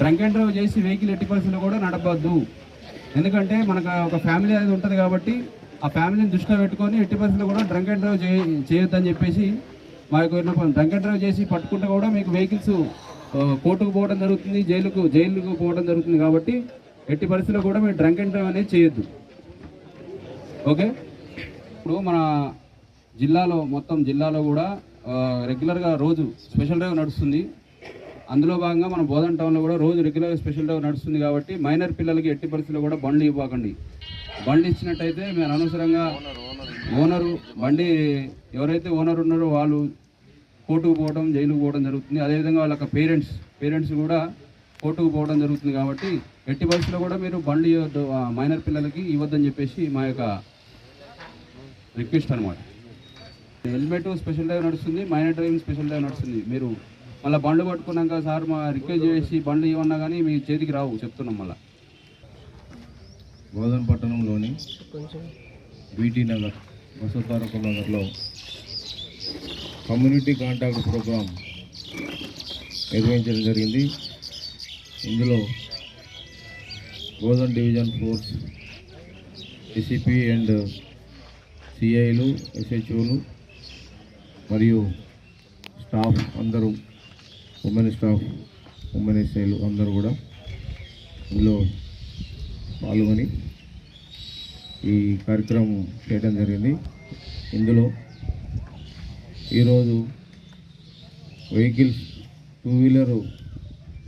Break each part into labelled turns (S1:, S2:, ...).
S1: Drunk and drive చేసి vehicle ఎట్టి పరిస్థితుల్లో కూడా నడపద్దు. ఎందుకంటే మనకు ఒక ఫ్యామిలీ అనేది ఉంటుంది కాబట్టి ఆ ఫ్యామిలీని దృష్టిలో పెట్టుకొని ఎట్టి పరిస్థితుల్లో కూడా డ్రంక్ అండ్ డ్రైవ్ చేయ చేయొద్దని చెప్పేసి మా యొక్క డ్రంక్ అండ్ డ్రైవ్ చేసి పట్టుకుంటే కూడా మీకు వెహికల్స్ కోర్టుకు పోవడం జరుగుతుంది జైలుకు జైలుకు పోవడం జరుగుతుంది కాబట్టి ఎట్టి పరిస్థితుల్లో కూడా మీరు డ్రంక్ అండ్ డ్రైవ్ అనేది చేయొద్దు. ఓకే? ఇప్పుడు మన జిల్లాలో మొత్తం జిల్లాలో కూడా రెగ్యులర్గా రోజు స్పెషల్ డ్రైవ్ నడుస్తుంది. అందులో భాగంగా మన బోధన టౌన్లో కూడా రోజు రెగ్యులర్ స్పెషల్ డ్రైవ్ నడుస్తుంది కాబట్టి మైనర్ పిల్లలకి ఎట్టి పరిస్థితుల్లో కూడా బండ్లు ఇవ్వకండి. బండి ఇచ్చినట్టయితే మేము అనవసరంగా ఓనరు బండి ఎవరైతే ఓనర్ ఉన్నారో వాళ్ళు కోర్టుకు పోవడం జైలుకు పోవడం జరుగుతుంది. అదేవిధంగా వాళ్ళ పేరెంట్స్ పేరెంట్స్ కూడా కోర్టుకు పోవడం జరుగుతుంది కాబట్టి ఎట్టి పరిస్థితుల్లో కూడా మీరు బండి ఇవ్వద్దు మైనర్ పిల్లలకి ఇవ్వద్దని చెప్పేసి మా యొక్క రిక్వెస్ట్ అనమాట హెల్మెట్ స్పెషల్ డ్రైవ్ నడుస్తుంది మైనర్ డ్రైవింగ్ స్పెషల్ డ్రైవ్ నడుస్తుంది. మీరు మళ్ళీ బండ్లు పట్టుకున్నాక సార్ మా రిక్వెస్ట్ చేసి బండ్లు ఇవ్వన్నా కానీ మీ చేతికి రావు చెప్తున్నాం మళ్ళీ.
S2: బోధన్ పట్టణంలోని బీటీ నగర్ వసతారక నగర్లో కమ్యూనిటీ కాంటాక్ట్ ప్రోగ్రాం నిర్వహించడం జరిగింది. ఇందులో Bodhan division force ACP and సిఐలు ఎస్హెచ్ఓలు మరియు స్టాఫ్ అందరూ ఉమెన్ స్టాఫ్ ఉమెన్ ఎస్ఐలు అందరూ కూడా ఇందులో పాల్గొని ఈ కార్యక్రమం చేయడం జరిగింది. ఇందులో ఈరోజు వెహికల్స్ టూ వీలరు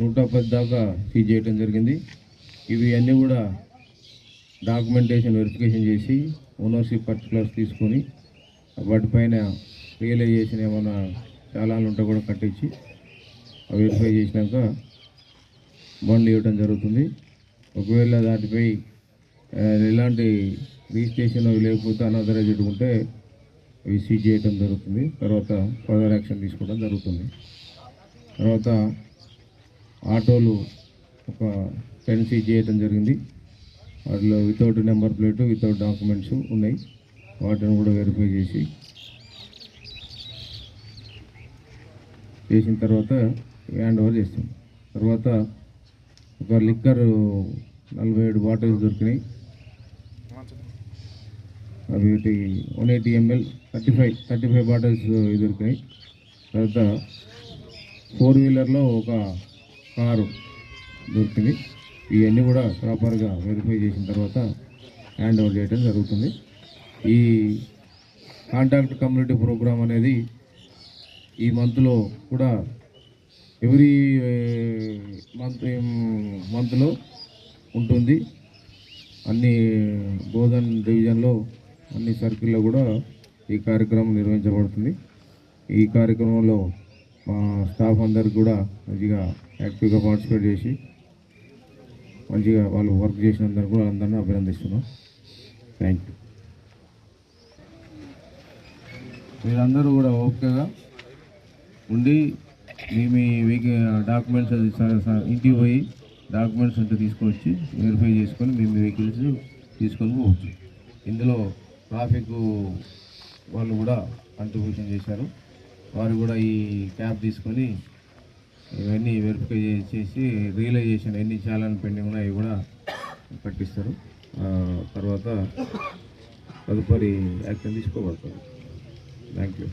S2: నూట పది దాకా సీజ్ చేయడం జరిగింది. ఇవి అన్నీ కూడా డాక్యుమెంటేషన్ వెరిఫికేషన్ చేసి ఓనర్షిప్ పర్టికులర్స్ తీసుకొని వాటిపైన రియలైజేషన్ ఏమైనా చాలా ఉంటే కూడా కట్టించి వెరిఫై చేసినాక బండ్లు ఇవ్వడం జరుగుతుంది. ఒకవేళ దాటిపై ఎలాంటి రిజిస్ట్రేషన్ అవి లేకపోతే అనదరైజ్డ్ ఉంటే అవి సీజ్ చేయడం జరుగుతుంది. తర్వాత ఫర్దర్ యాక్షన్ తీసుకోవడం జరుగుతుంది. తర్వాత ఆటోలు ఒక టెన్ సీజ్ చేయడం జరిగింది. వాటిలో without number plate without documents ఉన్నాయి. వాటిని కూడా వెరిఫై చేసి చేసిన తర్వాత హ్యాండ్ ఓవర్ చేస్తాం తర్వాత ఒక లిక్కర్ నలభై ఏడు బాటిల్స్ దొరికినాయి. అవి one eighty ML thirty five thirty five bottles దొరికినాయి. తర్వాత ఫోర్ వీలర్లో ఒక కారు దొరికింది. ఇవన్నీ కూడా ప్రాపర్గా వెరిఫై చేసిన తర్వాత హ్యాండ్ ఓవర్ చేయడం జరుగుతుంది. ఈ కాంటాక్ట్ కమ్యూనిటీ ప్రోగ్రామ్ అనేది ఈ మంత్లో కూడా ఎవ్రీ మంత్ మంత్లో ఉంటుంది. అన్ని బోధన్ డివిజన్లో అన్ని సర్కిల్లో కూడా ఈ కార్యక్రమం నిర్వహించబడుతుంది. ఈ కార్యక్రమంలో మా స్టాఫ్ అందరు కూడా మంచిగా యాక్టివ్గా పార్టిసిపేట్ చేసి మంచిగా వాళ్ళు వర్క్ చేసినందుకు కూడా అందరినీ అభినందిస్తున్నాం. Thank you. మీరందరూ కూడా ఓకేగా ఉండి మీ మీ వెహికల్ డాక్యుమెంట్స్ అది ఇంటికి పోయి డాక్యుమెంట్స్ ఉంటే తీసుకొచ్చి వెరిఫై చేసుకొని మీ మీ వెహికల్స్ తీసుకొని పోవచ్చు. ఇందులో ట్రాఫిక్ వాళ్ళు కూడా కంట్రిబ్యూషన్ చేశారు. వారు కూడా ఈ క్యాబ్ తీసుకొని ఇవన్నీ వెరిఫై చేసి రియలైజేషన్ ఎన్ని చాలాన్ పెండింగ్ ఉన్నాయో అవి కూడా కట్టిస్తారు తర్వాత తదుపరి యాక్షన్ తీసుకోబడుతుంది. Thank you.